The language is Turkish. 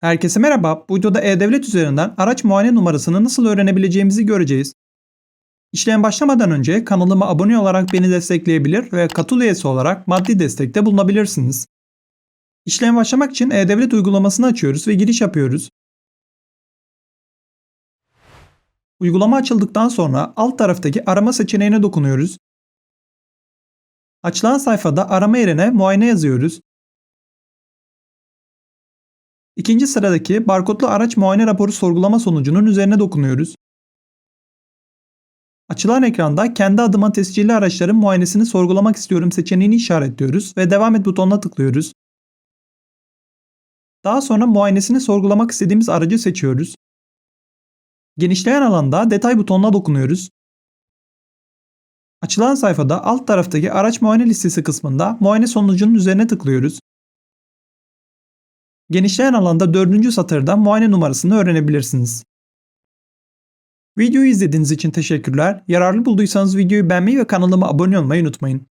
Herkese merhaba. Bu videoda E-Devlet üzerinden araç muayene numarasını nasıl öğrenebileceğimizi göreceğiz. İşlem başlamadan önce kanalıma abone olarak beni destekleyebilir ve katıl üyesi olarak maddi destekte bulunabilirsiniz. İşlem başlamak için E-Devlet uygulamasını açıyoruz ve giriş yapıyoruz. Uygulama açıldıktan sonra alt taraftaki arama seçeneğine dokunuyoruz. Açılan sayfada arama yerine muayene yazıyoruz. İkinci sıradaki barkodlu araç muayene raporu sorgulama sonucunun üzerine dokunuyoruz. Açılan ekranda kendi adıma tescilli araçların muayenesini sorgulamak istiyorum seçeneğini işaretliyoruz ve devam et butonuna tıklıyoruz. Daha sonra muayenesini sorgulamak istediğimiz aracı seçiyoruz. Genişleyen alanda detay butonuna dokunuyoruz. Açılan sayfada alt taraftaki araç muayene listesi kısmında muayene sonucunun üzerine tıklıyoruz. Genişleyen alanda 4. satırda muayene numarasını öğrenebilirsiniz. Videoyu izlediğiniz için teşekkürler. Yararlı bulduysanız videoyu beğenmeyi ve kanalıma abone olmayı unutmayın.